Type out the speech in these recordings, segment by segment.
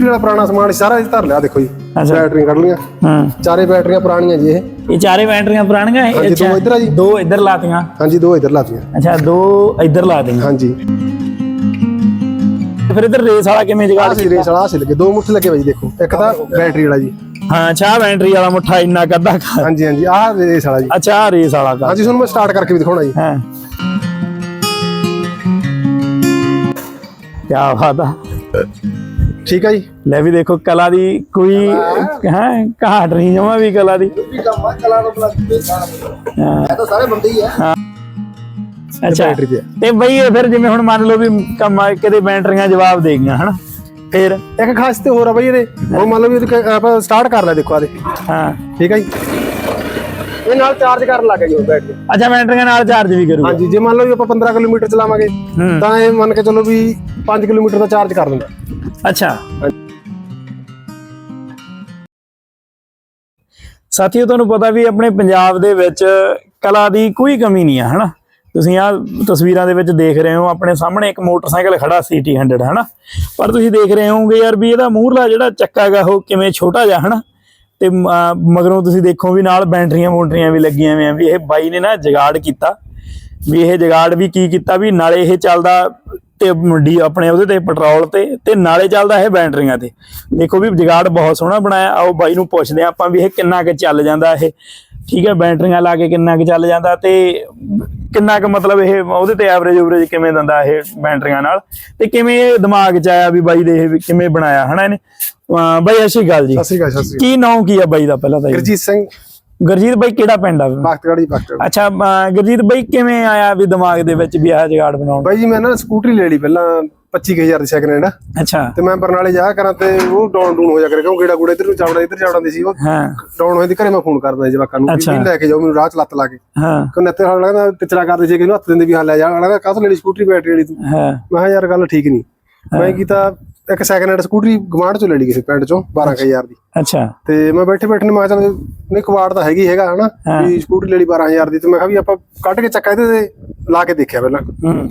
ਜਿਹੜਾ ਪੁਰਾਣਾ ਸਮਾਨ ਸੀ, ਸਾਰਾ ਇਹ ਧਰ ਲਿਆ ਦੇਖੋ ਜੀ ਅੱਛਾ। ਬੈਟਰੀਆਂ ਕੱਢ ਲੀਆਂ ਹਾਂ। ਚਾਰੇ ਬੈਟਰੀਆਂ ਪੁਰਾਣੀਆਂ ਜੀ ਇਹ। ਇਹ ਚਾਰੇ ਬੈਟਰੀਆਂ ਪੁਰਾਣੀਆਂ ਇਹ? ਹਾਂਜੀ, ਦੋ ਇੱਧਰ ਆ ਜੀ। ਦੋ ਇੱਧਰ ਲਾਤੀਆਂ। ਹਾਂਜੀ ਦੋ ਇਧਰ ਲਾਤੀਆਂ। ਅੱਛਾ ਦੋ ਇੱਧਰ ਲਾ ਦੇਈਆਂ ਹਾਂਜੀ। ਫਿਰ ਇੱਧਰ ਰੇਸ ਵਾਲਾ ਕਿਵੇਂ ਆਹ ਜਗਾੜ ਸੀ ਰੇਸ ਵਾਲਾ ਆਹ ਸੀ ਲੱਗੇ। ਦੋ ਮੁੱਠ ਲੱਗੇ ਬਾਈ ਦੇਖੋ। ਇੱਕ ਤਾਂ ਬੈਟਰੀ ਵਾਲਾ ਜੀ। ਹਾਂ ਚਾਹ ਬੈਟਰੀ ਵਾਲਾ ਮੁੱਠਾ ਇੰਨਾ ਕੱਦਾ ਹਾਂਜੀ ਹਾਂਜੀ ਆਹ ਰੇਸ ਵਾਲਾ ਜੀ। ਅੱਛਾ ਆਹ ਰੇਸ ਵਾਲਾ ਹਾਂਜੀ ਤੁਹਾਨੂੰ ਮੈਂ ਸਟਾਰਟ ਕਰਕੇ ਵੀ ਦਿਖਾਉਣਾ ਜੀ। ਹਾਂ। ਕੀ ਬਾਤ ਆ। ਠੀਕ ਹੈ ਜੀ? ਲੈ ਵੀ ਦੇਖੋ ਕਲਾ ਦੀ ਕੋਈ ਹੈ ਘਾਟ ਨਹੀਂ ਜਮਾ ਵੀ ਕਲਾ ਦੀ। ਵੀ ਕੰਮ ਆ ਕਲਾ ਨੂੰ ਬਲਾ ਹਾਂ, ਇਹ ਤਾਂ ਸਾਰੇ ਬੰਦੇ ਹੀ ਆ। ਅੱਛਾ। ਬੈਟਰੀ ਤੇ ਆ। ਤੇ ਬਈ ਫਿਰ ਜਿਵੇਂ ਹੁਣ ਮੰਨ ਲਓ ਵੀ ਕੰਮ ਕਿਤੇ ਬੈਟਰੀਆਂ ਜਵਾਬ ਦੇ ਗਈਆਂ ਹਨਾ? ਫਿਰ? ਇੱਕ ਖਾਸ ਤੇ ਹੋਰ ਆ ਬਾਈ ਇਹਦੇ। ਹੁਣ ਮੰਨ ਲਓ ਵੀ ਆਪਾਂ ਸਟਾਰਟ ਕਰ ਲਿਆ ਦੇਖੋ ਆਦੇ ਹਾਂ। ਠੀਕ ਹੈ ਜੀ? ਇਹ ਨਾਲ ਚਾਰਜ ਕਰਨ ਲੱਗ ਗਏ ਜੀ ਬੈਟਰੀ ਅੱਛਾ ਬੈਟਰੀਆਂ ਨਾਲ ਚਾਰਜ ਵੀ ਕਰੂਗਾ। ਹਾਂਜੀ ਜੇ ਮੰਨ ਲਓ ਵੀ ਆਪਾਂ 15 ਕਿਲੋਮੀਟਰ ਚਲਾਵਾਂਗੇ ਹੂੰ। ਤਾਂ ਇਹ ਮੰਨ ਕੇ ਚੱਲੋ ਵੀ 5 ਕਿਲੋਮੀਟਰ ਦਾ ਚਾਰਜ ਕਰ ਦਿੰਦਾ। ਅੱਛਾ। ਸਾਥੀਓ ਤੁਹਾਨੂੰ ਪਤਾ ਵੀ ਆਪਣੇ ਪੰਜਾਬ ਦੇ ਵਿੱਚ ਕਲਾ ਦੀ ਕੋਈ ਕਮੀ ਨਹੀਂ ਆ ਹਨਾ? ਤੁਸੀਂ ਆ ਤਸਵੀਰਾਂ ਦੇ ਵਿੱਚ ਦੇਖ ਰਹੇ ਹੋ ਆਪਣੇ ਸਾਹਮਣੇ ਇੱਕ ਮੋਟਰਸਾਈਕਲ ਖੜਾ ਸੀਟੀ 100 ਹਨਾ? ਪਰ ਤੁਸੀਂ ਦੇਖ ਰਹੇ ਹੋਵੋਗੇ ਯਾਰ ਵੀ ਇਹਦਾ ਮੂਹਰਲਾ ਜਿਹੜਾ ਚੱਕਾ ਗਾ ਉਹ ਕਿਵੇਂ ਛੋਟਾ ਜਿਹਾ ਹਨਾ? ਤੇ ਮਗਰੋਂ ਤੁਸੀਂ ਦੇਖੋ ਵੀ ਨਾਲ ਬੈਟਰੀਆਂ ਮੋਟਰੀਆਂ ਵੀ ਲੱਗੀਆਂ ਹੋਈਆਂ ਵੀ ਇਹ ਬਾਈ ਨੇ ਨਾ ਜਗਾੜ ਕੀਤਾ। ਵੀ ਇਹ ਜਗਾੜ ਵੀ ਕੀ ਕੀਤਾ ਵੀ ਨਾਲੇ ਇਹ ਚੱਲਦਾ ਤੇ ਡੀ ਆਪਣੇ ਉਹਦੇ ਤੇ ਪੈਟਰੋਲ ਤੇ ਤੇ ਨਾਲੇ ਚੱਲਦਾ ਇਹ ਬੈਟਰੀਆਂ ਤੇ। ਦੇਖੋ ਵੀ ਜਗਾੜ ਬਹੁਤ ਸੋਹਣਾ ਬਣਾਇਆ, ਆਓ ਬਾਈ ਨੂੰ ਪੁੱਛਦੇ ਹਾਂ ਆਪਾਂ ਵੀ ਇਹ ਕਿੰਨਾ ਕੁ ਚੱਲ ਜਾਂਦਾ ਇਹ। ਠੀਕ ਹੈ, ਬੈਟਰੀਆਂ ਲਾ ਕੇ ਕਿੰਨਾ ਕੁ ਚੱਲ ਜਾਂਦਾ ਤੇ ਕਿੰਨਾ ਕੁ ਮਤਲਬ ਇਹ ਉਹਦੇ ਤੇ ਐਵਰੇਜ ਐਵਰੇਜ ਕਿਵੇਂ ਦਿੰਦਾ ਇਹ ਬੈਟਰੀਆਂ ਨਾਲ? ਤੇ ਕਿਵੇਂ ਇਹ ਦਿਮਾਗ 'ਚ ਆਇਆ ਵੀ ਬਾਈ ਦੇ ਇਹ ਵੀ ਕਿਵੇਂ ਬਣਾਇਆ, ਹਨਾ ਇਹਨੇ? ਬਾਈ ਅੱਛੀ ਗੱਲ ਜੀ। ਸਤਿ ਸ਼੍ਰੀ ਅਕਾਲ ਸਤਿ ਸ਼੍ਰੀ ਕੀ ਨਾਮ ਕੀ ਆ ਬਾਈ ਦਾ ਪਹਿਲਾਂ ਤਾਂ? ਗੁਰਜੀਤ ਸਿੰਘ। ਗੁਰਜੀਤ ਬਾਈ ਕਿਹੜਾ ਪਿੰਡ ਆ? ਬਾਖਤਗੜ੍ਹ ਜੀ ਬਾਖਤਗੜ੍ਹ। ਅੱਛਾ ਗੁਰਜੀਤ ਬਾਈ ਕਿਵੇਂ ਆਇਆ ਵੀ ਦਿਮਾਗ ਦੇ ਵਿੱਚ ਵੀ ਆਹ ਜਗਾੜ ਬਣਾਉਣ? ਬਾਈ ਜੀ ਮੈਂ ਨਾ ਸਕੂਟਰੀ ਲੈ ਲਈ ਪਹਿਲਾਂ 25000 ਦੀ ਸੈਕਿੰਡ ਹੈਂਡ ਅੱਛਾ। ਤੇ ਮੈਂ ਬਰਨਾਲੇ ਜਾ ਕਰਾਂ ਤੇ ਉਹ ਡਾਊਨ ਡੂਨ ਹੋ ਜਾ ਕਰੇ ਕਿਉਂ ਗੇੜਾ ਗੂੜਾ ਇੱਧਰ ਨੂੰ ਚਾਵੜਾ ਇੱਧਰ ਚਾਵੜਾਂਦੀ ਸੀ ਉਹ। ਹਾਂ। ਡਾਊਨ ਹੋਈ ਦੀ ਘਰੇ ਮੈਂ ਫੋਨ ਕਰਦਾ ਜਵਾਕਾਂ ਨੂੰ। ਵੀ ਲੈ ਕੇ ਜਾਓ ਮੈਨੂੰ ਰਾਹ ਚ ਲੱਤ ਲਾ ਕੇ। ਹਾਂ। ਕਿ ਨੱਤੇ ਹਾਲ ਲੱਗਦਾ ਟਿਚਰਾ ਕਰਦੇ ਸੀ ਕਿ ਇਹਨੂੰ ਹੱਥ ਦਿੰਦੇ ਵੀ ਹਾਂ ਲੈ ਜਾ। ਲੱਗਦਾ ਲੈਣੀ ਸਕੂਟਰੀ ਬੈਟਰੀ ਵਾਲੀ ਤੂੰ? ਹਾਂ। ਮੈਂ ਕਿਹਾ ਯਾਰ ਗੱਲ ਠੀਕ ਨਹੀਂ। ਮੈਂ ਕੀਤਾ ਇੱਕ ਸੈਕਿੰਡ ਹੈਂਡ ਸਕੂਟਰੀ ਗਵਾਂਢ ਚੋਂ ਲੈ ਲਈ ਕਿਸੇ ਪਿੰਡ ਚੋਂ 12000 ਦੀ। ਅੱਛਾ। ਤੇ ਮੈਂ ਬੈਠੇ ਬੈਠੇ ਨੇ ਮੈਂ ਕਿਹਾ ਚੱਲ ਨਹੀਂ ਕਵਾੜ ਤਾਂ ਹੈਗੀ ਹੈਗਾ ਹਨਾ ਵੀ ਸਕੂਟਰੀ ਲੈ ਲਈ 12000 ਦੀ। ਤੇ ਮੈਂ ਕਿਹਾ ਵੀ ਆਪਾਂ ਕੱਢ ਕੇ ਚੱਕਾ ਇਹਦੇ ਤੇ ਲਾ ਕੇ ਦੇਖਿਆ ਪਹਿਲਾਂ। ਹੂੰ।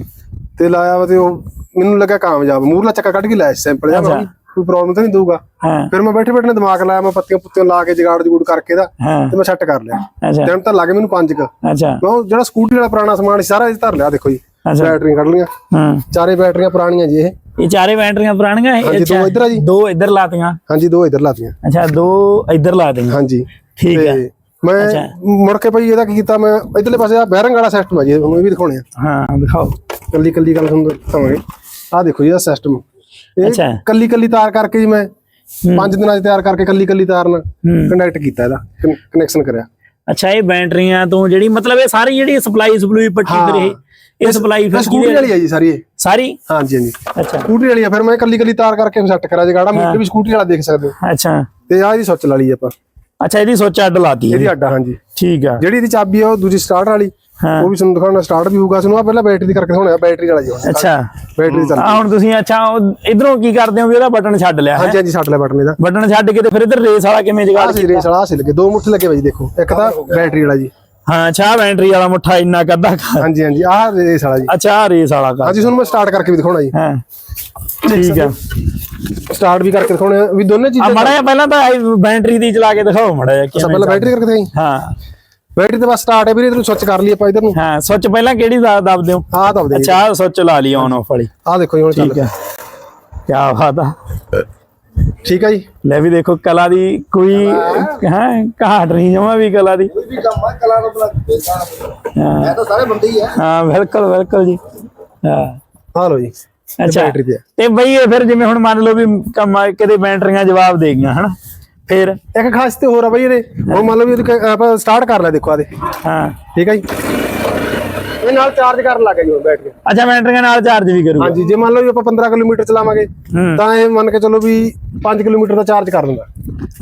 ਤੇ ਲਾਇਆ ਤੇ ਉਹ ਮੈਨੂੰ ਲੱਗਾ ਕਾਮਯਾਬ। ਮੂਰਲਾ ਚੱਕਾ ਕੱਢ ਕੇ ਲਾਇਆ ਸੈਂਪਲ ਵੀ ਕੋਈ ਪ੍ਰੋਬਲਮ ਤਾਂ ਨਹੀਂ ਦਊਗਾ। ਫਿਰ ਮੈਂ ਬੈਠੇ ਬੈਠੇ ਨੇ ਦਿਮਾਗ ਲਾਇਆ ਮੈਂ ਪੱਤੀਆਂ ਪੁੱਤੀਆਂ ਲਾ ਕੇ ਜਗਾੜ ਜਗੂੜ ਕਰਕੇ ਦਾ ਤੇ ਮੈਂ ਸੈੱਟ ਕਰ ਲਿਆ। ਦਿਨ ਤਾਂ ਲੱਗੇ ਮੈਨੂੰ ਪੰਜ ਕ। ਅੱਛਾ। ਮੈਂ ਉਹ ਜਿਹੜਾ ਸਕੂਟਰੀ ਵਾਲਾ ਪੁਰਾਣਾ ਸਮਾਨ ਸੀ ਸਾਰਾ ਇਹ ਧਰ ਲਿਆ ਦੇਖੋ ਜੀ। ਬੈਟਰੀਆਂ ਕੱਢ ਲੀਆਂ ਹਾਂ। ਚਾਰੇ ਬੈਟਰੀਆਂ ਪੁਰਾਣੀਆਂ ਜੀ ਇਹ। ਇਹ ਚਾਰੇ ਬੈਟਰੀਆਂ ਪੁਰਾਣੀਆਂ? ਹਾਂਜੀ, ਦੋ ਇੱਧਰ ਆ ਜੀ। ਦੋ ਇੱਧਰ ਲਾਤੀਆਂ। ਹਾਂਜੀ ਦੋ ਇਧਰ ਲਾਤੀਆਂ। ਅੱਛਾ ਦੋ ਇੱਧਰ ਲਾ ਦੇਈਆਂ ਹਾਂਜੀ। ਠੀਕ ਹੈ ਮੈਂ ਮੁੜ ਕੇ ਭਾਈ ਇਹਦਾ ਕੀ ਕੀਤਾ ਮੈਂ ਇਧਰਲੇ ਪਾਸੇ ਆ ਬੈਰਿੰਗ ਵਾਲਾ ਸਿਸਟਮ ਆ ਜੀ ਤੁਹਾਨੂੰ ਇਹ ਵੀ ਦਿਖਾਉਣੇ ਆ। ਹਾਂ ਦਿਖਾਓ। ਕੱਲੀ ਕੱਲੀ ਗੱਲ ਤੁਹਾਨੂੰ ਦਿਖਾਵਾਂਗੇ। ਆਹ ਦੇਖੋ ਜੀ ਇਹ ਸਿਸਟਮ ਇਹ। ਕੱਲੀ ਕੱਲੀ ਤਾਰ ਕਰਕੇ ਜੀ ਮੈਂ ਪੰਜ ਦਿਨਾਂ 'ਚ ਤਿਆਰ ਕਰਕੇ ਕੱਲੀ ਕੱਲੀ ਤਾਰ ਨਾਲ ਹੂੰ। ਕਨੈਕਟ ਕੀਤਾ ਇਹਦਾ ਕਨੈਕਸ਼ਨ ਕਰਿਆ। ਅੱਛਾ ਇਹ ਬੈਟਰੀਆਂ ਤੋਂ ਜਿਹੜੀ ਮਤਲਬ ਇਹ ਸਾਰੀ ਜਿਹੜੀ ਸਪਲਾਈ ਸਪਲੂਈ ਪੱਟੀ ਫਿਰ ਇਹ ਇਹ ਸਪਲਾਈ ਫਿਰ ਸਕੂਟਰੀ ਵਾਲੀ ਆ ਜੀ ਸਾਰੀ ਇਹ। ਸਾਰੀ? ਹਾਂਜੀ ਹਾਂਜੀ। ਅੱਛਾ। ਸਕੂਟਰੀ ਵਾਲੀ ਆ ਫਿਰ ਮੈਂ ਕੱਲੀ ਕੱਲੀ ਤਾਰ ਕਰਕੇ ਸੈੱਟ ਕਰਿਆ। ਜਗਾੜਾ ਮੀਟਰ ਵੀ ਸਕੂਟਰੀ ਵਾਲਾ ਦੇਖ ਸਕਦੇ ਹੋ। ਅੱਛਾ। ਤੇ ਆਹ ਇਹਦੀ ਸੁੱਚ ਲਾ ਲਈ ਆਪਾਂ। ਅੱਛਾ ਇਹਦੀ ਸੋਚ ਅੱਡ ਲਾਤੀ ਇਹਦੀ ਅੱਡਾ ਹਾਂਜੀ। ਠੀਕ ਆ। ਜਿਹੜੀ ਇਹਦੀ ਚਾਬੀ ਆ ਉਹ ਦੂਜੀ ਸਟਾਰਟ ਵਾਲੀ। ਹਾਂ। ਉਹ ਵੀ ਤੁਹਾਨੂੰ ਦਿਖਾਉਣਾ ਸਟਾਰਟ ਵੀ ਹੋਊਗਾ। ਤੁਹਾਨੂੰ ਆਹ ਪਹਿਲਾਂ ਬੈਟਰੀ ਦੀ ਕਰਕੇ ਦਿਖਾਉਣਾ ਬੈਟਰੀ ਵਾਲਾ ਜੀ ਹੁਣ। ਅੱਛਾ। ਬੈਟਰੀ ਚੱਲ ਆ ਹੁਣ ਤੁਸੀਂ ਅੱਛਾ ਇਧਰੋਂ ਕੀ ਕਰਦੇ ਹੋ ਵੀ ਉਹਦਾ ਬਟਨ ਛੱਡ ਲਿਆ ਹੈ? ਹਾਂਜੀ ਹਾਂਜੀ ਛੱਡ ਲੈ ਬਟਨ ਇਹਦਾ। ਬਟਨ ਛੱਡ ਕੇ ਤੇ ਫਿਰ ਇਧਰ ਰੇਸ ਵਾਲਾ ਕਿਵੇਂ ਜਗਾੜ ਸੀ ਰੇਸ ਵਾਲਾ ਸੀ ਲੱਗੇ। ਦੋ ਮੁੱਠ ਲੱਗੇ ਬਾਈ ਦੇਖੋ। ਇੱਕ ਤਾਂ ਬੈਟਰੀ ਵਾਲਾ ਜੀ। ਹਾਂ ਚਾਹ ਬੈਟਰੀ ਵਾਲਾ ਮੁੱਠਾ ਇੰਨਾ ਕੱਦਾ ਹਾਂਜੀ ਹਾਂਜੀ ਆਹ ਰੇਸ ਵਾਲਾ ਜੀ। ਅੱਛਾ ਆਹ ਰੇਸ ਵਾਲਾ ਹਾਂਜੀ ਤੁਹਾਨੂੰ ਮੈਂ ਸਟਾਰਟ ਕਰਕੇ ਵੀ ਦਿਖਾਉਣਾ ਜੀ। ਹਾਂ ਠੀਕ ਆ। ਸਟਾਰਟ ਵੀ ਕਰਕੇ ਦਿਖਾਉਣੇ ਵੀ ਦੋਨੇ ਆ ਚੀਜ਼ਾਂ ਮੜਾ ਜਿਹਾ ਪਹਿਲਾਂ ਤਾਂ ਬੈਟਰੀ ਦੀ ਚਲਾ ਕੇ ਦਿਖਾਓ ਮੜਾ ਜਿਹਾ ਅੱਛਾ ਕਿਵੇਂ ਪਹਿਲਾਂ ਬੈਟਰੀ ਕਰਕੇ ਦਿਖਾਈ? ਹਾਂ। ਬੈਟਰੀ ਤੇ ਬਸ ਸਟਾਰਟ ਹੈ ਵੀਰੇ ਇਧਰ ਸਵਿਚ ਕਰ ਲਈ ਆਪਾਂ ਇਧਰ ਨੂੰ। ਹਾਂ ਸੋਚ ਪਹਿਲਾਂ ਕਿਹੜੀ ਦਾ ਦੱਬ ਦਿਓ ਆਹ ਦਬਦੇ ਜੀ। ਅੱਛਾ ਸੋਚ ਲਾ ਲਈ ਔਨ ਆਫ ਵਾਲੀ। ਆਹ ਦੇਖੋ ਜੀ ਹੁਣ ਚੱਲ ਠੀਕ ਹੈ ਕੀ ਬਾਤ ਆ। ਠੀਕ ਹੈ ਜੀ? ਲੈ ਵੀ ਦੇਖੋ ਕਲਾ ਦੀ ਕੋਈ ਹੈ ਘਾਟ ਨਹੀਂ ਜਮਾ ਵੀ ਕਲਾ ਦੀ। ਕੋਈ ਵੀ ਕੰਮ ਆ ਕਲਾ ਨੂੰ ਬਲਾ ਹਾਂ। ਤਾਂ ਸਾਰੇ ਬੰਦੇ ਹੀ ਆ। ਹਾਂ ਬਿਲਕੁਲ ਬਿਲਕੁਲ ਜੀ। ਹਾਂ। ਆ ਲਓ ਜੀ ਅੱਛਾ। ਬੈਟਰੀ ਤੇ ਬਈ ਇਹ ਫਿਰ ਜਿਵੇਂ ਹੁਣ ਮੰਨ ਲਓ ਵੀ ਕੰਮ ਕਿਤੇ ਬੈਟਰੀਆਂ ਜਵਾਬ ਦੇ ਗਈਆਂ ਹਨਾ? ਫਿਰ? ਇੱਕ ਖਾਸ ਤੇ ਹੋਰ ਆ ਬਾਈ ਇਹਦੇ। ਹੁਣ ਮੰਨ ਲਓ ਵੀ ਆਪਾਂ ਸਟਾਰਟ ਕਰ ਲਿਆ ਦੇਖੋ ਆਦੇ ਹਾਂ। ਠੀਕ ਹੈ ਜੀ? ਇਹ ਨਾਲ ਚਾਰਜ ਕਰਨ ਲੱਗ ਗਈ ਹੁਣ ਬੈਟਰੀ ਅੱਛਾ ਬੈਟਰੀਆਂ ਨਾਲ ਚਾਰਜ ਵੀ ਕਰੂਗਾ। ਹਾਂਜੀ ਜੇ ਮੰਨ ਲਓ ਵੀ ਆਪਾਂ 15 ਕਿਲੋਮੀਟਰ ਚਲਾਵਾਂਗੇ ਹੂੰ। ਤਾਂ ਇਹ ਮੰਨ ਕੇ ਚੱਲੋ ਵੀ 5 ਕਿਲੋਮੀਟਰ ਦਾ ਚਾਰਜ ਕਰ ਦਿੰਦਾ।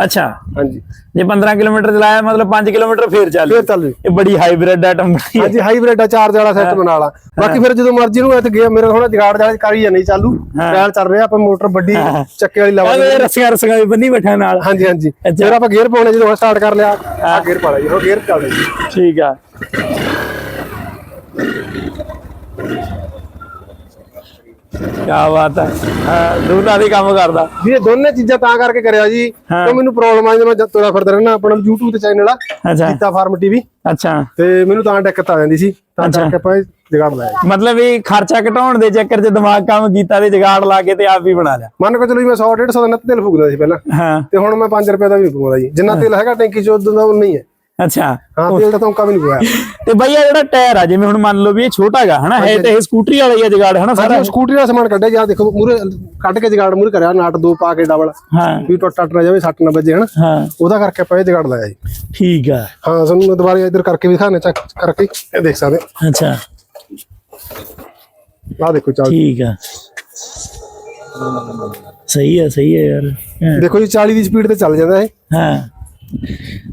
ਅੱਛਾ। ਹਾਂਜੀ। ਜੇ 15 ਕਿਲੋਮੀਟਰ ਚਲਾਇਆ ਮਤਲਬ 5 ਕਿਲੋਮੀਟਰ ਫੇਰ ਚੱਲ ਫੇਰ ਚੱਲ ਜੀ। ਇਹ ਬੜੀ ਹਾਈਬ੍ਰਿਡ ਹੈ ਹਾਂਜੀ ਹਾਈਬ੍ਰਿਡ ਆ ਚਾਰਜ ਵਾਲਾ ਸਿਸਟਮ ਨਾਲ ਆ। ਬਾਕੀ ਫਿਰ ਜਦੋਂ ਮਰਜ਼ੀ ਨੂੰ ਇੱਥੇ ਗਿਆ ਮੇਰੇ ਥੋੜਾ ਜਗਾੜ ਜਾਲ ਕਰੀ ਜਾਂ ਨਹੀਂ ਚਾਲੂ ਟਾਇਰ ਚੱਲ ਰਿਹਾ ਆਪਾਂ ਮੋਟਰ ਵੱਡੀ ਚੱਕੇ ਵਾਲੀ ਲਾਵਾਂਗੇ। ਰੱਸੀਆਂ ਰੱਸੀਆਂ ਵੀ ਬੰਨੀ ਬੈਠਾ ਨਾਲ। ਹਾਂਜੀ ਹਾਂਜੀ। ਫਿਰ ਆਪਾਂ ਗੇਅਰ ਪਾਉਣੇ ਜਦੋਂ ਸਟਾਰਟ ਕਰ ਲਿਆ ਆ ਗੇਅਰ ਪਾ ਲਿਆ ਜੀ ਉਹ ਗੇਅਰ ਚੱਲ ਰਿਹਾ ਜੀ। ਠੀਕ ਆ। ਕੀ ਬਾਤ ਹੈ। ਦੋਨਾਂ ਦੀ ਕੰਮ ਕਰਦਾ। ਵੀ ਇਹ ਦੋਨੇ ਚੀਜ਼ਾਂ ਤਾਂ ਕਰਕੇ ਕਰਿਆ ਜੀ। ਕਿ ਮੈਨੂੰ ਪ੍ਰੋਬਲਮ ਆਈ ਮੈਂ ਜਦ ਤੁਰਿਆ ਫਿਰਦਾ ਰਹਿਣਾ ਆਪਣਾ YouTube ਤੇ ਚੈਨਲ ਆ ਕੀਤਾ ਫਾਰਮ ਟੀਵੀ ਅੱਛਾ। ਤੇ ਮੈਨੂੰ ਤਾਂ ਦਿੱਕਤ ਆ ਜਾਂਦੀ ਸੀ। ਤਾਂ। ਕਰਕੇ ਆਪਾਂ ਜਗਾੜ ਲਾਇਆ ਮਤਲਬ ਇਹ ਖਰਚਾ ਘਟਾਉਣ ਦੇ ਚੱਕਰ 'ਚ ਦਿਮਾਗ ਕੰਮ ਕੀਤਾ ਤੇ ਜਗਾੜ ਲਾ ਕੇ ਤੇ ਆਪ ਹੀ ਬਣਾ ਲਿਆ। ਮੰਨ ਕੇ ਚਲੋ ਜੀ ਮੈਂ 100 150 ਦਾ ਨੱਤ ਤੇਲ ਫੂਕਦਾ ਸੀ ਪਹਿਲਾਂ। ਤੇ ਹੁਣ ਮੈਂ 5 ਰੁਪਏ ਦਾ ਵੀ ਫੂਕਦਾ ਜੀ। ਜਿੰਨਾ ਤੇਲ ਹੈਗਾ ਟੈਂਕੀ 'ਚ ਉਦੋਂ ਦਾ ਉਹ ਨਹੀਂ ਹੈ। ਅੱਛਾ। ਹਾਂ ਤੇਲ ਦਾ ਤਾਂ ਵੀ ਨਹੀਂ ਪਵਾਇਆ ਤੇ ਬਈ ਆ ਜਿਹੜਾ ਟਾਇਰ ਆ ਜਿਵੇਂ ਹੁਣ ਮੰਨ ਲਓ ਵੀ ਇਹ ਛੋਟਾ ਹੈਗਾ ਹਨਾ ਹੈ ਤੇ ਇਹ ਸਕੂਟਰੀ ਵਾਲਾ ਹੀ ਆ ਜਗਾੜ ਹਨਾ ਸਾਰਾ? ਸਕੂਟਰੀ ਦਾ ਸਮਾਨ ਕੱਢਿਆ ਜਾਂ ਦੇਖੋ ਮੂਰੇ ਕੱਢ ਕੇ ਜਗਾੜ ਮੂਰੇ ਕਰਿਆ ਨਾਟ ਦੋ ਪਾ ਕੇ ਡਬਲ ਹਾਂ। ਵੀ ਟੁੱਟ ਟੱਟ ਨਾ ਜਾਵੇ ਸੱਟ ਨਾ ਵੱਜੇ ਹਨਾ। ਹਾਂ। ਉਹਦਾ ਕਰਕੇ ਆਪਾਂ ਇਹ ਜਗਾੜ ਲਾਇਆ ਜੀ। ਠੀਕ ਆ। ਹਾਂ ਤੁਹਾਨੂੰ ਦੁਬਾਰਾ ਇੱਧਰ ਕਰਕੇ ਵੀ ਦਿਖਾਣੇ ਚੈੱਕ ਕਰਕੇ ਇਹ ਦੇਖ ਸਕਦੇ ਅੱਛਾ। ਆਹ ਦੇਖੋ ਚੱਲ। ਠੀਕ ਆ। ਸਹੀ ਆ ਸਹੀ ਆ ਯਾਰ। ਹਾਂ। ਦੇਖੋ ਜੀ 40 ਦੀ ਸਪੀਡ ਤੇ ਚੱਲ ਜਾਂਦਾ ਇਹ। ਹਾਂ।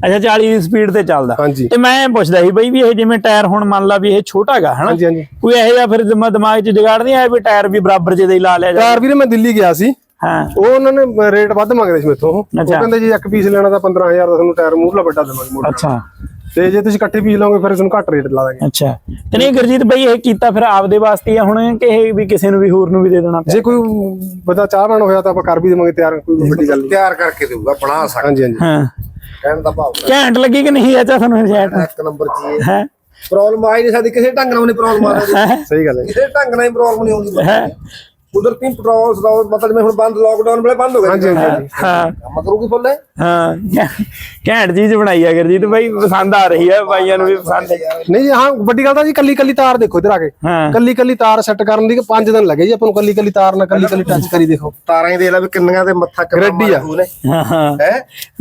ਅੱਛਾ 40 ਦੀ ਸਪੀਡ ਤੇ ਚੱਲਦਾ। ਤੇ ਮੈਂ ਪੁੱਛਦਾ ਸੀ ਬਈ ਵੀ ਇਹ ਜਿਵੇਂ ਟਾਇਰ ਹੁਣ ਮੰਨ ਲਾ ਵੀ ਇਹ ਛੋਟਾ ਹੈਗਾ ਹਨਾ? ਹਾਂਜੀ ਹਾਂਜੀ। ਕੋਈ ਇਹੋ ਜਿਹਾ ਫਿਰ ਦਿਮਾ- ਦਿਮਾਗ 'ਚ ਜਗਾੜ ਨਹੀਂ ਆਇਆ ਵੀ ਟਾਇਰ ਵੀ ਬਰਾਬਰ ਜਿਹੇ ਦਾ ਲਾ ਲਿਆ ਜਾ ਕਾਰ ਵੀਰੇ ਮੈਂ ਦਿੱਲੀ ਗਿਆ ਸੀ। ਹਾਂ। ਉਹ ਉਹਨਾਂ ਨੇ ਰੇਟ ਵੱਧ ਮੰਗਦੇ ਸੀ ਮੇਥੋਂ। ਉਹ। ਕਹਿੰਦੇ ਜੀ ਇੱਕ ਪੀਸ ਲੈਣਾ ਤਾਂ 15000 ਦਾ ਤੁਹਾਨੂੰ ਟਾਇਰ ਮੂਹਰਲਾ ਵੱਡਾ ਦੇਵਾਂਗੇ ਮੋਟਰ ਅੱਛਾ। ਤੇ ਜੇ ਤੁਸੀਂ ਇਕੱਠੇ ਪੀਸ ਲਓਗੇ ਫਿਰ ਤੁਹਾਨੂੰ ਘੱਟ ਰੇਟ ਲਾ ਦਾਂਗੇ। ਅੱਛਾ। ਤੇ ਨਹੀਂ ਗੁਰਜੀਤ ਬਈ ਇਹ ਕੀਤਾ ਫਿਰ ਆਪਦੇ ਵਾਸਤੇ ਆ ਹੁਣ ਕਿ ਇਹ ਵੀ ਕਿਸੇ ਨੂੰ ਵੀ ਹੋਰ ਨੂੰ ਵੀ ਦੇ ਦੇਣਾ? ਜੇ ਕੋਈ ਬੰਦਾ ਚਾਹਵਾਨ ਹੋਇਆ ਤਾਂ ਆਪਾਂ ਕਰ ਵੀ ਦੇਵਾਂਗੇ ਤਿਆਰ ਕੋਈ ਵੱਡੀ ਗੱਲ ਨਹੀਂ। ਤਿਆਰ ਕਰਕੇ ਦੇਊਗਾ ਬਣਾ ਸਕਦਾ। ਹਾਂਜੀ ਹਾਂਜੀ। ਹਾਂ। ਕਹਿਣ ਦਾ ਭਾਵ ਘੈਂਟ ਲੱਗੀ ਕਿ ਨਹੀਂ ਅੱਛਾ ਤੁਹਾਨੂੰ ਇੱਕ ਨੰਬਰ ਇਹ। ਹੈ? ਪ੍ਰੋਬਲਮ ਆਈ ਨਹੀਂ ਸਕਦੀ ਕਿਸੇ ਢੰਗ ਨਾਲ ਨਹੀਂ ਪ੍ਰੋਬਲਮ ਆ ਸਹੀ ਗੱਲ ਹੈ। ਕਿਸੇ ਢੰਗ ਨਾਲ ਹੀ ਪ੍ਰੋਬਲਮ ਨਹੀਂ ਆਉਂਦੀ। ਹੈ? ਕੁਦਰਤੀ ਪੈਟਰੋਲ ਸਰਾਉ ਮਤਲਬ ਜਿਵੇਂ ਹੁਣ ਬੰਦ ਲੋਕਡਾਊਨ ਵੇਲੇ ਬੰਦ ਹੋ ਗਿਆ ਹਾਂਜੀ ਹਾਂ। ਕੰਮ ਕਰੂਗੀ ਫੁੱਲੇ ਹਾਂ ਘੈਂਟ ਚੀਜ਼ ਬਣਾਈ ਆ ਗੁਰਜੀਤ ਬਈ ਪਸੰਦ ਆ ਰਹੀ ਹੈ ਬਾਈਆਂ ਨੂੰ ਵੀ ਪਸੰਦ ਹੈ ਨਹੀਂ ਜੀ, ਹਾਂ ਵੱਡੀ ਗੱਲ ਤਾਂ ਜੀ ਕੱਲੀ ਕੱਲੀ ਤਾਰ ਦੇਖੋ ਇੱਧਰ ਆ ਕੇ। ਹਾਂ। ਕੱਲੀ ਕੱਲੀ ਤਾਰ ਸੈੱਟ ਕਰਨ ਦੀ 5 ਦਿਨ ਲੱਗੇ ਜੀ ਆਪਾਂ ਨੂੰ ਕੱਲੀ ਕੱਲੀ ਤਾਰ ਨਾਲ ਕੱਲੀ ਕੱਲੀ ਟੱਚ ਕਰੀ ਦੇਖੋ। ਤਾਰਾਂ ਹੀ ਦੇ ਲੈ ਵੀ ਕਿੰਨੀਆਂ ਤੇ ਮੱਥਾ ਕਿੰਨਾ ਗਰੈਡੀ ਆ। ਨੇ। ਹਾਂ ਹਾਂ। ਹੈ?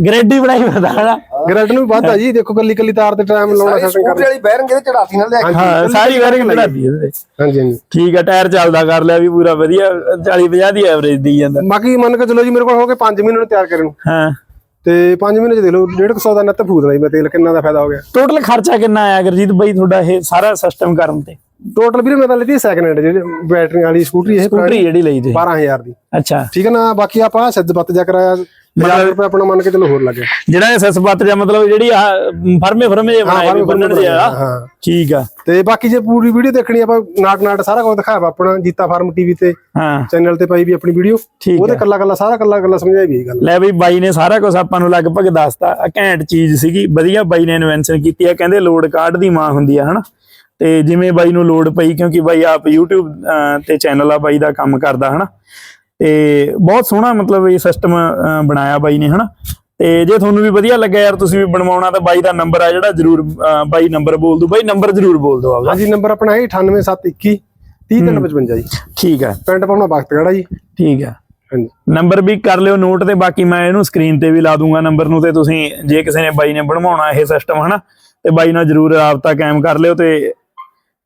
ਗ੍ਰੇਡੀ ਬਣਾਈ ਪਤਾ ਹਨਾ ਗ੍ਰੈਡ ਨੂੰ ਵੀ ਵੱਧ ਆ ਜੀ ਦੇਖੋ ਕੱਲੀ ਕੱਲੀ ਤਾਰ ਤੇ ਟਾਈਮ ਲਾਉਣਾ ਸੈਟਿੰਗ ਸਕੂਟਰ ਵਾਲੀ ਬੈਰਿੰਗ ਇਹਦੇ ਚੜਾਤੀ ਨਾਲ ਲੈ ਕੇ ਹਾਂ ਸਾਰੀ ਵਾਰਿੰਗ ਚੜਾਦੀ ਇਹਦੇ ਤੇ। ਹਾਂਜੀ ਹਾਂਜੀ। ਠੀਕ ਆ ਟਾਇਰ ਚੱਲਦਾ ਕਰ ਲਿਆ ਵੀ ਪੂਰਾ ਵਧੀਆ। 40 50 ਦੀ ਐਵਰੇਜ ਦੀ ਜਾਂਦਾ। ਬਾਕੀ ਮੰਨ ਕੇ ਚਲੋ ਜੀ ਮੇਰੇ ਕੋਲ ਹੋ ਗਏ 5 ਮਹੀਨੇ ਨੂੰ ਤਿਆਰ ਕਰਨ ਨੂੰ। ਹਾਂ। ਤੇ 5 ਮਹੀਨੇ ਚ ਦੇ ਲਓ 150 ਦਾ ਨੱਤ ਫੂਕਦਾ ਜੀ ਮੈਂ ਤੇਲ ਕਿੰਨਾ ਦਾ ਫਾਇਦਾ ਹੋ ਗਿਆ। ਟੋਟਲ ਖਰਚਾ ਕਿੰਨਾ ਆਇਆ ਗੁਰਜੀਤ ਬਈ ਤੁਹਾਡਾ ਇਹ ਸਾਰਾ ਸਿਸਟਮ ਕਰਨ ਤੇ? ਟੋਟਲ ਵੀਰੇ ਮੈਂ ਤਾਂ ਲਈ ਸੈਕਿੰਡ ਹੈਂਡ ਜਿਹੜੀ ਬੈਟਰੀ ਵਾਲੀ ਸਕੂਟਰੀ ਇਹ ਸਕੂਟਰੀ ਜਿਹੜੀ ਲਈ ਤੇ 12000 ਦੀ। ਅੱਛਾ। ਠੀਕ ਹੈ ਨਾ ਬਾਕੀ ਆਪਾਂ ਸਿੱਧ ਬੱਤ ਜਾ ਕਰਾਇਆ 1000 ਰੁਪਏ ਆਪਣਾ ਮੰਨ ਕੇ ਚਲੋ ਹੋਰ ਲੱਗਿਆ ਜਿਹੜਾ ਇਹ ਸਸਬਤ ਜਾਂ ਮਤਲਬ ਜਿਹੜੀ ਆ ਫਰਮੇ ਫਰਮੇ ਜੇ ਬਣਾਏ ਵੀ ਬੰਨਣ ਦੇ ਆ। ਹਾਂ। ਠੀਕ ਆ। ਤੇ ਬਾਕੀ ਜੇ ਪੂਰੀ ਵੀਡੀਓ ਦੇਖਣੀ ਆਪਾਂ ਨਾਟ ਨਾਟ ਸਾਰਾ ਕੁਝ ਦਿਖਾਇਆ ਆਪਣਾ ਜੀਤਾ ਫਾਰਮ ਟੀਵੀ ਤੇ ਹਾਂ। ਚੈਨਲ ਤੇ ਪਾਈ ਵੀ ਆਪਣੀ ਵੀਡੀਓ। ਉਹਦੇ ਕੱਲਾ ਕੱਲਾ ਸਾਰਾ ਕੱਲਾ ਕੱਲਾ ਸਮਝਾਈ ਵੀ ਇਹ ਗੱਲ ਲੈ ਬਈ ਬਾਈ ਨੇ ਸਾਰਾ ਕੁਝ ਆਪਾਂ ਨੂੰ ਲਗਭਗ ਦੱਸਤਾ ਘੈਂਟ ਚੀਜ਼ ਸੀਗੀ ਵਧੀਆ ਬਾਈ ਨੇ ਇਨਵੈਂਸ਼ਨ ਕੀਤੀ ਆ ਕਹਿੰਦੇ ਲੋਡ ਕਾਰਡ ਦੀ ਮਾਂ ਹੁੰਦੀ ਆ ਹਨਾ? ਤੇ ਜਿਵੇਂ ਬਾਈ ਨੂੰ ਲੋਡ ਪਈ ਕਿਉਂਕਿ ਬਾਈ ਆਪ YouTube ਤੇ ਚੈਨਲ ਆ ਬਾਈ ਦਾ ਕੰਮ ਕਰਦਾ ਹਨਾ? ਤੇ ਬਹੁਤ ਸੋਹਣਾ ਮਤਲਬ ਇਹ ਸਿਸਟਮ ਬਣਾਇਆ ਬਾਈ ਨੇ ਹਨਾ? ਤੇ ਜੇ ਤੁਹਾਨੂੰ ਵੀ ਵਧੀਆ ਲੱਗਿਆ ਯਾਰ ਤੁਸੀਂ ਵੀ ਬਣਵਾਉਣਾ ਤਾਂ ਬਾਈ ਦਾ ਨੰਬਰ ਆ ਜਿਹੜਾ ਜਰੂਰ ਬਾਈ ਨੰਬਰ ਬੋਲ ਦਿਓ ਬਾਈ ਨੰਬਰ ਜਰੂਰ ਬੋਲ ਦਿਓ ਆਪਦਾ। ਹਾਂਜੀ ਨੰਬਰ ਆਪਣਾ ਹੈ 98721 30355 ਜੀ। ਠੀਕ ਆ। ਪਿੰਡ ਪਾਉਣਾ ਬਖਤਗੜਾ ਜੀ। ਠੀਕ ਹਾਂਜੀ। ਨੰਬਰ ਵੀ ਕਰ ਲਿਓ ਨੋਟ ਤੇ ਬਾਕੀ ਮੈਂ ਇਹਨੂੰ ਸਕਰੀਨ ਤੇ ਵੀ ਲਾ ਦੂੰਗਾ ਨੰਬਰ ਨੂੰ ਤੇ ਤੁਸੀਂ ਜੇ ਕਿਸੇ ਨੇ ਬਾਈ ਨੇ ਬਣਵਾਉਣਾ ਇਹ ਸਿਸਟਮ ਹਨਾ? ਤੇ ਬਾਈ ਨਾਲ ਜਰੂਰ ਰਾਬਤਾ ਕਾਇਮ ਕਰ ਲਿਓ ਤੇ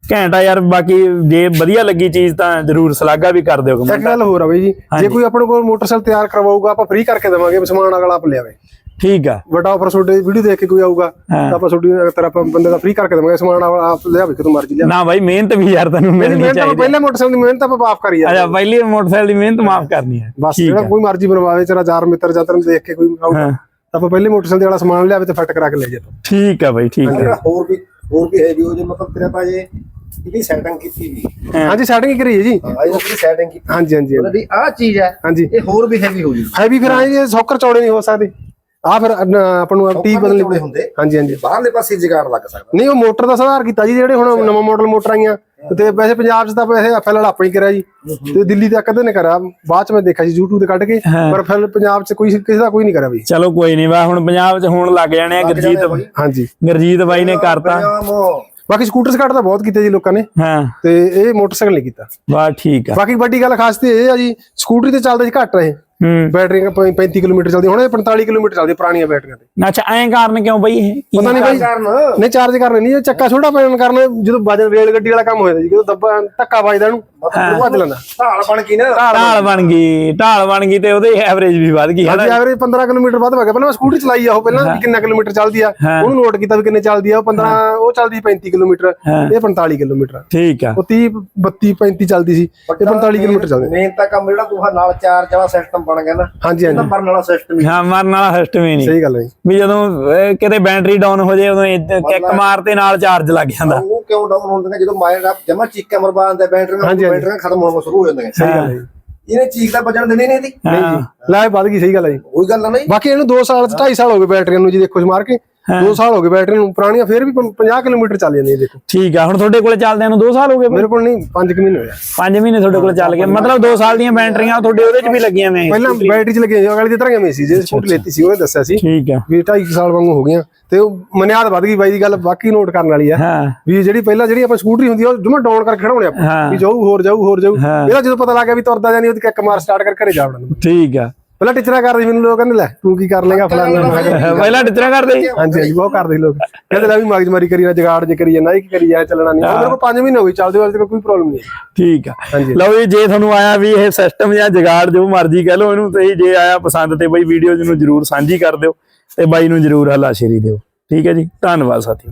ਘੈਂਟਾ ਯਾਰ ਬਾਕੀ ਜੇ ਵਧੀਆ ਲੱਗੀ ਚੀਜ਼ ਤਾਂ ਜਰੂਰ ਸਲਾਗਾ ਵੀ ਕਰ ਦਿਓ ਇੱਕ ਕਮੈਂਟ ਗੱਲ ਹੋਰ ਆ ਬਈ ਜੀ ਜੇ ਕੋਈ ਆਪਣੇ ਕੋਲ ਮੋਟਰਸਾਈਕਲ ਤਿਆਰ ਕਰਵਾਊਗਾ ਆਪਾਂ ਫ੍ਰੀ ਕਰਕੇ ਦੇਵਾਂਗੇ ਸਮਾਨ ਅਗਲਾ ਆਪ ਲਿਆਵੇ। ਠੀਕ ਆ। ਵੱਡਾ ਆਫਰ ਤੁਹਾਡੇ ਵੀਡੀਓ ਦੇਖ ਕੇ ਕੋਈ ਆਊਗਾ ਹਾਂ। ਤਾਂ ਆਪਾਂ ਤੁਹਾਡੀ ਤਰ੍ਹਾਂ ਆਪਾਂ ਬੰਦੇ ਦਾ ਫ੍ਰੀ ਕਰਕੇ ਦੇਵਾਂਗੇ ਸਮਾਨ ਆਪ- ਲਿਆਵੇ ਕਿਤੋਂ ਮਰਜ਼ੀ ਲਿਆਵੇ। ਨਾ ਬਾਈ ਮਿਹਨਤ ਵੀ ਯਾਰ ਤੈਨੂੰ ਮਿਲਣੀ ਚਾਹੀਦੀ ਪਹਿਲੇ ਮੋਟਰਸਾਈਕਲ ਦੀ ਮਿਹਨਤ ਆਪਾਂ ਮਾਫ ਕਰੀ ਜਾਂਦੇ ਅੱਛਾ ਪਹਿਲੀ ਮੋਟਰਸਾਈਕਲ ਦੀ ਮਿਹਨਤ ਮਾਫ ਕਰਨੀ ਹੈ ਬਸ ਜਿਹੜਾ ਕੋਈ ਮਰਜ਼ੀ ਬਣਵਾਵੇ ਤੇਰਾ ਯਾਰ ਮਿੱਤਰ ਜਾਂ ਤੈਨੂੰ ਦੇਖ ਕੇ ਕੋਈ ਆਊਗਾ ਹਾਂ। ਤਾਂ ਆਪਾਂ ਪਹਿਲੇ ਮੋਟਰਸਾਈਕਲ ਦੇ ਵਾਲਾ ਸਮਾਨ ਲਿਆਵੇ ਤੇ ਫਿੱਟ ਕਰਾ ਕੇ ਲੈ ਜਾਓ ਠੀਕ ਆ ਬਾਈ ਠੀਕ ਆ। ਜਿਹੜਾ ਹੋਰ ਵੀ ਹੋਰ ਵੀ ਹੈ ਵੀ ਉਹ ਜੇ ਮਤਲਬ ਤੇਰੇ ਪਾ ਜੇ ਇਹਦੀ ਸੈਟਿੰਗ ਕੀਤੀ ਵੀ ਹਾਂਜੀ ਸੈਟਿੰਗ ਕਰੀ ਹੈ ਜੀ। ਹਾਂ ਇਹਦੀ ਸੈਟਿੰਗ ਕੀਤੀ। ਹਾਂਜੀ ਹਾਂਜੀ। ਉਹਦੀ ਆਹ ਚੀਜ਼ ਹੈ ਹਾਂਜੀ। ਇਹ ਹੋਰ ਵੀ ਹੈਵੀ ਹੋ ਜੂ ਹੈਵੀ ਫਿਰ ਆਏ ਜੀ ਸੌਕਰ ਚੌੜੇ ਨਹੀਂ ਹੋ ਸਕਦੇ। ਆ ਫਿਰ ਆਪਾਂ ਨੂੰ ਟੀ ਬਦਲਣੀ ਚੌੜੇ ਹੁੰਦੇ। ਹਾਂਜੀ ਹਾਂਜੀ। ਬਾਹਰਲੇ ਪਾਸੇ ਜਗਾੜ ਲੱਗ ਸਕਦਾ। ਨਹੀਂ ਉਹ ਮੋਟਰ ਦਾ ਸੁਧਾਰ ਕੀਤਾ ਜੀ ਜਿਹੜੇ ਹੁਣ ਨਵਾਂ ਮਾਡਲ ਮੋਟਰ ਆਈਆਂ। ਤੇ ਵੈਸੇ ਪੰਜਾਬ 'ਚ ਤਾਂ ਵੈਸੇ ਐਫਐਲ ਆਪਣੀ ਕਰਿਆ ਜੀ। ਤੇ ਦਿੱਲੀ ਤੱਕ ਕਦੇ ਨੇ ਕਰਿਆ। ਬਾਅਦ 'ਚ ਮੈਂ ਦੇਖਿਆ ਜੀ YouTube ਤੇ ਕੱਢ ਕੇ। ਪਰ ਫਿਰ ਪੰਜਾਬ 'ਚ ਕੋਈ ਕਿਸੇ ਦਾ ਕੋਈ ਨਹੀਂ ਕਰਿਆ ਬਈ ਚਲੋ ਕੋਈ ਨਹੀਂ ਵਾ ਹੁਣ ਪੰਜਾਬ 'ਚ ਹੋਣ ਲੱਗ ਜਾਣੇ ਆ ਗੁਰਜੀਤ ਹਾਂਜੀ। ਗੁਰਜੀਤ ਬਾਈ ਨੇ ਕਰਤਾ। ਬਾਕੀ ਸਕੂਟਰ ਸਕਾਟ ਤਾਂ ਬਹੁਤ ਕੀਤੇ ਜੀ ਲੋਕਾਂ ਨੇ। ਹਾਂ। ਤੇ ਇਹ ਮੋਟਰਸਾਈਕਲ ਨਹੀਂ ਕੀਤਾ। ਠੀਕ ਆ। ਬਾਕੀ ਵੱਡੀ ਗੱਲ ਖਾਸ ਤੇ ਇਹ ਆ ਜੀ ਸਕੂਟਰੀ ਤੇ ਚੱਲਦੇ ਜੀ ਘੱਟ ਰਹੇ। ਬੈਟਰੀਆਂ ਪ- 35 ਕਿਲੋਮੀਟਰ ਚੱਲਦੀ ਹੁਣ ਇਹ 45 ਕਿਲੋਮੀਟਰ ਚੱਲਦੀ ਪੁਰਾਣੀਆਂ ਬੈਟਰੀਆਂ ਤੇ। ਅੱਛਾ ਐਂ ਕਾਰਨ ਕਿਉਂ ਬਈ ਇਹ? ਪਤਾ ਨਹੀਂ ਬਾਈ ਕਾਰਨ ਨਹੀਂ ਚਾਰਜ ਕਰਨੇ ਨਹੀਂ ਇਹ ਚੱਕਾ ਛੋਟਾ ਪੈਣ ਕਾਰਨ ਜਦੋਂ ਵਜਨ ਰੇਲ ਗੱਡੀ ਵਾਲਾ ਕੰਮ ਹੋ ਜਾਂਦਾ ਜੀ ਜਦੋਂ ਦੱਬਾ ਧੱਕਾ ਵੱਜਦਾ ਇਹਨੂੰ ਭੱਜ ਲੈਂਦਾ। ਢਾਲ ਬਣ ਗਈ ਨਾ। ਢਾਲ ਬਣ ਗਈ ਢਾਲ ਬਣ ਗਈ ਤੇ ਉਹਦੇ ਐਵਰੇਜ ਵੀ ਵੱਧ ਗਈ ਹਾਂਜੀ ਐਵਰੇਜ 15 ਕਿਲੋਮੀਟਰ ਵੱਧ ਵਗਾ ਪਹਿਲਾਂ ਮੈਂ ਸਕੂਟਰੀ ਚਲਾਈ ਆ ਉਹ ਪਹਿਲਾਂ ਕਿੰਨਾ ਕਿਲੋਮੀਟਰ ਚੱਲਦੀ ਆ। ਉਹਨੂੰ ਨੋਟ ਕੀਤਾ ਵੀ ਕਿੰਨੇ ਚੱਲਦੀ ਆ ਉਹ 15 ਉਹ ਚੱਲਦੀ 35 ਕਿਲੋਮੀਟਰ। ਇਹ 45 ਕਿਲੋਮੀਟਰ ਠੀਕ ਆ। ਉਹ 30 32 35 ਚੱਲਦੀ ਸੀ ਇਹ 45 ਕਿਲੋਮੀਟਰ ਚੱਲਦੀ। ਮੇਨ ਤਾਂ ਕੰਮ ਜਿਹੜਾ ਤੂੰ ਨਾਲ ਚਾਰ ਵਾਲਾ ਸਿਸਟਮ ਬਣ ਗਿਆ ਨਾ ਹਾਂਜੀ। ਹਾਂਜੀ ਮਰਨ ਵਾਲਾ ਸਿਸਟਮ ਹੀ ਹਾਂ ਮਰਨ ਵਾਲਾ ਸਿਸਟਮ ਹੀ ਨਹੀਂ। ਸਹੀ ਗੱਲ ਹੈ ਜੀ। ਵੀ ਜਦੋਂ ਕਿਤੇ ਬੈਟਰੀ ਡਾਊਨ ਹੋ ਜਾਏ ਉਦੋਂ ਕਿੱਕ ਮਾਰ ਤੇ ਨਾਲ ਚਾਰਜ ਲੱਗ ਜਾਂਦਾ। ਉਹ ਕਿਉਂ ਡਾਊਨ ਹੁੰਦੀਆਂ ਜਦੋਂ ਮਾਈਂਡ ਆਪ ਜਮਾ ਚੀਕਾਂ ਮਰਵਾ ਹਾਂਜੀ, ਹਾਂਜੀ। ਬੈਟਰੀਆਂ ਖਤਮ ਹੋਣਾ ਸ਼ੁਰੂ ਹੋ ਜਾਂਦੀਆਂ ਸਹੀ ਗੱਲ ਹੈ ਜੀ। ਇਹਨੇ ਚੀਕ ਦਾ ਵੱਜਣ ਦੇਣੀ ਨਹੀਂ ਇਹਦੀ। ਨਹੀਂ ਜੀ ਵੱਧ ਗਈ ਸਹੀ ਗੱਲ ਹੈ ਜੀ। ਉਹੀ ਗੱਲ ਨਹੀਂ। ਬਾਕੀ ਇਹਨੂੰ 2 ਸਾਲ 2.5 ਸਾਲ ਹੋ ਗਏ ਬੈਟਰੀਆਂ ਨੂੰ ਜੀ ਦੇਖੋ ਮਾਰ ਕੇ। 2 ਸਾਲ ਹੋ ਗਏ ਬੈਟਰੀ ਨੂੰ ਪੁਰਾਣੀਆਂ ਫੇਰ ਵੀ 50 ਕਿਲੋਮੀਟਰ ਚੱਲ ਜਾਂਦੀਆਂ ਦੇਖੋ। ਠੀਕ ਆ ਹੁਣ ਤੁਹਾਡੇ ਕੋਲੇ ਚੱਲਦਿਆਂ ਨੂੰ 2 ਸਾਲ ਹੋ ਗਏ ਮੇਰੇ ਕੋਲ ਨਹੀਂ 5 ਮਹੀਨੇ ਹੋਇਆ 5 ਮਹੀਨੇ ਤੁਹਾਡੇ ਕੋਲ ਚੱਲ ਗਏ। ਮਤਲਬ 2 ਸਾਲ ਦੀਆਂ ਬੈਟਰੀਆਂ ਤੁਹਾਡੇ ਉਹਦੇ 'ਚ ਵੀ ਲੱਗੀਆਂ ਹੋਈਆਂ ਪਹਿਲਾਂ ਬੈਟਰੀ ਚ ਲੱਗੀਆਂ ਅਗਲੀ ਦੀ ਤਰ੍ਹਾਂ ਸੀ ਜੇ ਸਕੂਟਰ ਲੈਤੀ ਸੀ ਉਹਨੇ ਦੱਸਿਆ ਸੀ ਠੀਕ ਆ। ਵੀ 2.5 ਸਾਲ ਵਾਂਗੂ ਹੋ ਗਈਆਂ। ਤੇ ਉਹ ਮਨਿਆਦ ਵੱਧ ਗਈ ਬਾਈ ਦੀ ਗੱਲ ਬਾਕੀ ਨੋਟ ਕਰਨ ਵਾਲੀ ਆ। ਵੀ ਜਿਹੜੀ ਪਹਿਲਾਂ ਜਿਹੜੀ ਆਪਾਂ ਸਕੂਟਰੀ ਹੁੰਦੀ ਆ ਉਹ ਜਮਾ ਡਾਊਨ ਕਰਕੇ ਖੜਾਉਣੇ ਆਪਾਂ। ਵੀ ਜਾਊ ਹੋਰ ਜਾਊ ਹੋਰ ਜਾਊ। ਇਹਦਾ ਜਦੋਂ ਪਤਾ ਲੱਗ ਗਿਆ ਵੀ ਤੁਰਦਾ ਜਾਨੀ ਉਹਦੀ ਕਿੱਕ ਮਾਰ ਸਟਾਰਟ ਕਰ ਘਰੇ ਜਾ ਵੜਨਾ ਠੀਕ ਆ। ਪਹਿਲਾਂ ਟੀਚਰਾਂ ਕਰਦੇ ਮੈਨੂੰ ਲੋਕ ਕਹਿੰਦੇ ਲੈ ਤੂੰ ਕੀ ਕਰ ਲੇਗਾ ਫਲਾਣਾ ਪਹਿਲਾਂ ਟਿਚਰਾ ਕਰਦੇ? ਹਾਂਜੀ ਹਾਂਜੀ ਬਹੁਤ ਕਰਦੇ ਲੋਕ। ਕਹਿੰਦੇ ਲੈ ਵੀ ਮਗਜਮਾਰੀ ਕਰੀ ਨਾ ਜਗਾੜ ਜੇ ਕਰੀ ਜਾਂਦਾ ਇਹ ਕੀ ਕਰੀ ਜਾਂਦਾ ਚੱਲਣਾ ਨਹੀਂ। ਮੇਰੇ ਕੋਲ 5 ਮਹੀਨੇ ਹੋ ਗਏ ਚੱਲਦੇ ਵਾਲੇ ਤੇ ਕੋਈ ਪ੍ਰੋਬਲਮ ਨਹੀਂ ਠੀਕ ਆ। ਹਾਂਜੀ। ਲਓ ਜੀ ਜੇ ਤੁਹਾਨੂੰ ਆਇਆ ਵੀ ਇਹ ਸਿਸਟਮ ਜਾਂ ਜਗਾੜ ਜੋ ਮਰਜ਼ੀ ਕਹਿ ਲਓ ਇਹਨੂੰ ਤੇ ਜੇ ਆਇਆ ਪਸੰਦ ਤੇ ਬਈ ਵੀਡੀਓ ਨੂੰ ਜਰੂਰ ਸਾਂਝੀ ਕਰ ਦਿਓ ਤੇ ਬਾਈ ਨੂੰ ਜਰੂਰ ਹਲਾਸ਼ੇਰੀ ਦਿਓ। ਠੀਕ ਹੈ ਜੀ ਧੰਨਵਾਦ ਸਾਥੀਓ।